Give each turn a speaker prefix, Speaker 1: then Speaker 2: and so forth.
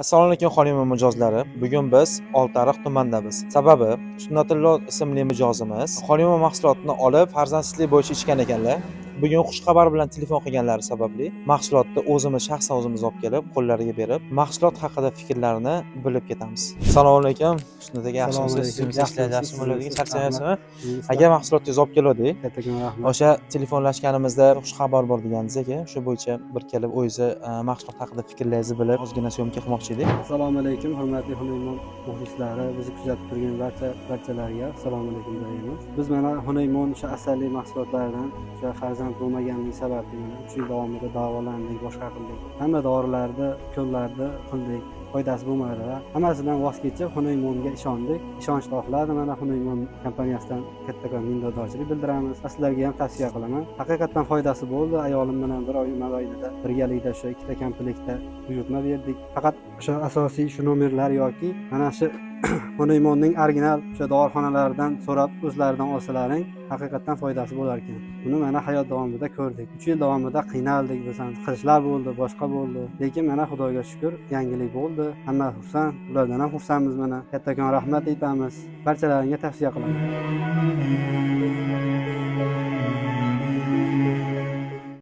Speaker 1: assalomu alaykum xonima mijozlari. Bugun biz oltiariq tumanidamiz. Sababi sunnatullo ismli mijozimiz xonima mahsulotini olib farzandsizlik bo'yicha ichgan ekanlar. Bugun xushxabar bilan telefon qilganlari sababli mahsulotni o'zimiz shaxsan o'zimiz olib kelib qo'llariga berib mahsulot haqida fikrlarini bilib ketamiz. Assalomu alaykum. Sunnat aka yaxshimisiz? Charchamayapsizmi aka mahsulotingizni olib keluvdik o'sha telefonlashganimizda xushxabar bor degandingiz aka shu bo'yicha bir kelib o'zingizni e, mahsulot haqida fikrlaringizni bilib ozgina syomka qilmoqchi edik.
Speaker 2: Assalomu alaykum, hurmatli Hunaymon muxlislari, bizni kuzatib turgan barcha barchalarga assalomu alaykum deymiz. Biz mana Hunaymon o'sha asalli mahsulotlaridan o'sha farzand bo'lmaganligi sababli mana 3 yil davomida davolandik, boshqa qildik. Hamma dorilarni, ko'llarni qildik. foydasi bo'lmadi va hammasidan voz kechib Hunaymonga ishondik. Ishonch topiladi. Mana Hunaymon kompaniyasidan kattakon minnatdorchilik bildiramiz. Va Sizlarga ham tavsiya qilaman. Haqiqatdan foydasi bo'ldi. Ayolim bilan bir oy mobaynida birgalikda o'sha ikkita komplektda buyurtma berdik. Faqat o'sha asosiy shu nomerlar yoki mana shu Hunaymonning original o'sha dorixonalaridan so'rab o'zlaridan olsalaring haqiqatdan foydasi bo'lar ekan. Buni mana hayot davomida ko'rdik. 3 yil davomida qiynaldik biz qirishlar Qilishlar bo'ldi, boshqa bo'ldi. Lekin mana Xudoga shukr, yangilik bo'ldi. Hamma xursand. Ulardan ham xursandmiz mana. Kattakon rahmat aytamiz. Barchalaringga tavsiya qilaman.